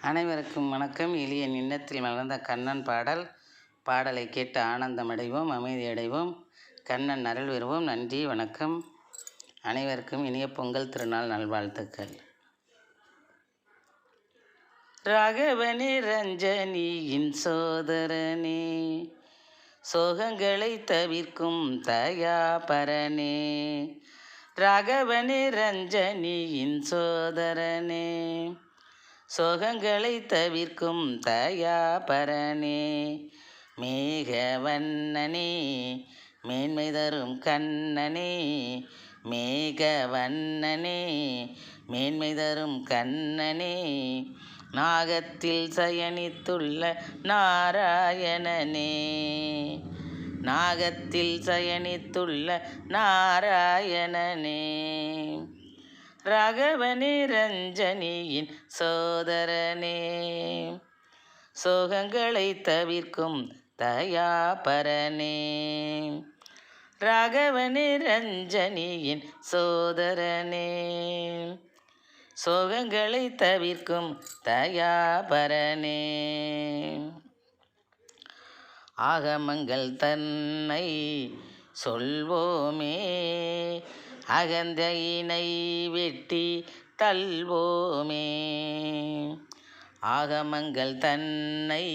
அனைவருக்கும் வணக்கம். எளிய நின்னத்தில் மலர்ந்த கண்ணன் பாடல். பாடலை கேட்டு ஆனந்தமடைவோம் அமைதியடைவோம் கண்ணன் அருள் பெறுவோம். நன்றி வணக்கம். அனைவருக்கும் இனிய பொங்கல் திருநாள் நல்வாழ்த்துக்கள். ராகவனே ரஞ்சனியின் சோதரனே சோகங்களை தவிர்க்கும் தயாபரனே. ராகவனே ரஞ்சனியின் சோதரனே சோகங்களை தவிர்க்கும் தயாபரனே மேகவண்ணனே மேன்மை தரும் கண்ணனே மேகவண்ணனே மேன்மை தரும் கண்ணனே நாகத்தில் சயனித்துள்ள நாராயணனே நாகத்தில் சயனித்துள்ள நாராயணனே. ராகவனே ரஞ்சனியின் சோதரனே. சோகங்களை தவிர்க்கும் தயாபரனே. ராகவனே ரஞ்சனியின் சோதரனே. சோகங்களை தவிர்க்கும் தயாபரனே. ஆகமங்கள் தன்னை சொல்வோமே. அகந்தையினை வெட்டி தள்வோமே. ஆகமங்கள் தன்னை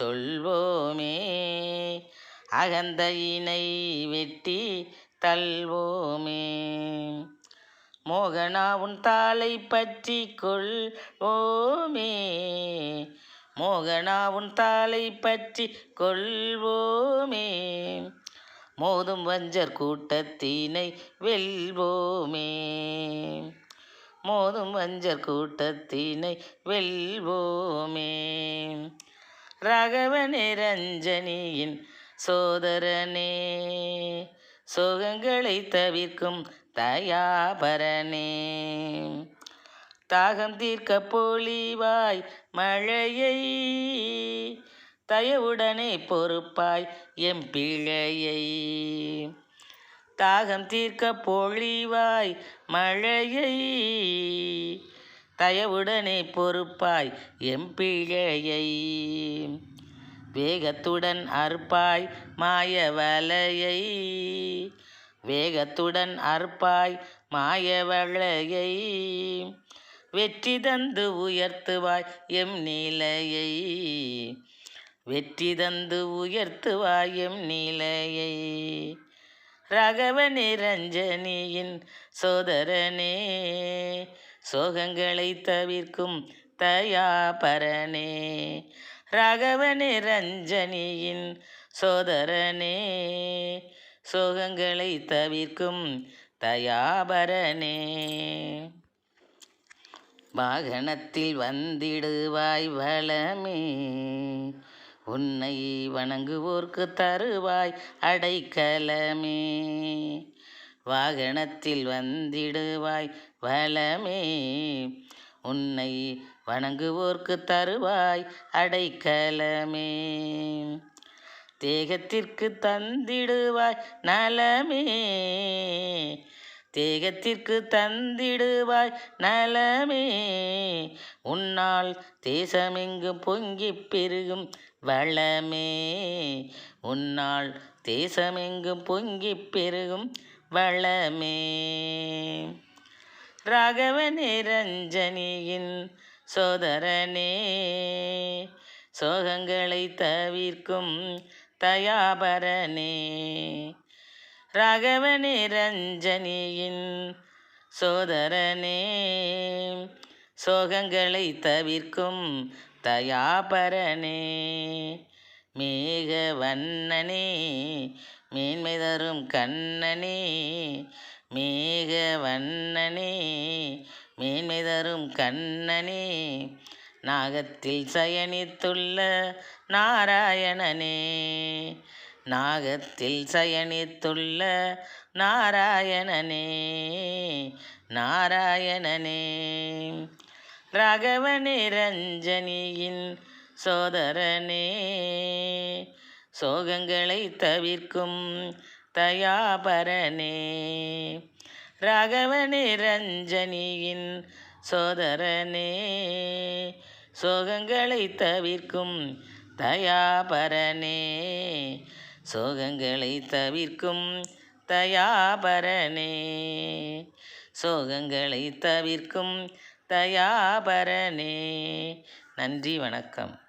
சொல்வோமே. அகந்தையினை வெட்டி தள்வோமே. மோகனா உன் தாளை பற்றி கொள்வோமே. மோகனா உன் தாளை பற்றி கொள்வோமே. மோதும் வஞ்சர் கூட்டத்தினை வெல்வோமே. மோதும் வஞ்சர் கூட்டத்தினை வெல்வோமே. ராகவனே நிரஞ்சனியின் சோதரனே சோகங்களை தவிர்க்கும் தயாபரனே. தாகம் தீர்க்க பொழிவாய் மழையை தயவுடனே பொறுப்பாய் எம் பிழையை தாகம் தீர்க்க பொழிவாய் மழையை. தயவுடனே பொறுப்பாய் எம் பிழையை வேகத்துடன் அற்பாய் மாய வலையை. வேகத்துடன் அற்பாய் மாயவலையை வெற்றி தந்து உயர்த்துவாய் எம் நிலையை. வெற்றி தந்து உயர்த்துவாயும் நிலையை. ரகவ நிரஞ்சனியின் சோதரனே சோகங்களை தவிர்க்கும் தயாபரனே. ராகவ நிரஞ்சனியின் சோதரனே சோகங்களை தவிர்க்கும் தயாபரனே. வாகனத்தில் வந்திடுவாய் வளமே உன்னை வணங்குவோர்க்கு தருவாய் அடைக்கலமே. வாகனத்தில் வந்திடுவாய் வளமே. உன்னை வணங்குவோர்க்கு தருவாய் அடைக்கலமே. தேகத்திற்கு தந்திடுவாய் நலமே. தேகத்திற்கு தந்திடுவாய் நலமே. உன்னால் தேசமெங்கும் பொங்கி பெருகும் வளமே உன்னால் தேசமெங்கும் பொங்கி பெருகும் வளமே ராகவ நிரஞ்சனியின் சோதரனே. சோகங்களை தவிர்க்கும் தயாபரனே. ராகவ நிரஞ்சனியின் சோதரனே. சோகங்களை தவிர்க்கும் தயாபரனே மேகவண்ணனே மேன்மை தரும் கண்ணனே மேகவண்ணனே மேன்மை தரும் கண்ணனே நாகத்தில் சயனித்துள்ள நாராயணனே நாகத்தில் சயனித்துள்ள நாராயணனே நாராயணனே. ராகவ நிரஞ்சனியின் சோதரனே சோகங்களை தவிர்க்கும் தயாபரனே. ராகவ நிரஞ்சனியின் சோதரனே சோகங்களை தவிர்க்கும் தயாபரனே. சோகங்களை தவிர்க்கும் தயாபரனே சோகங்களை தவிர்க்கும் தயாபரனே. நன்றி வணக்கம்.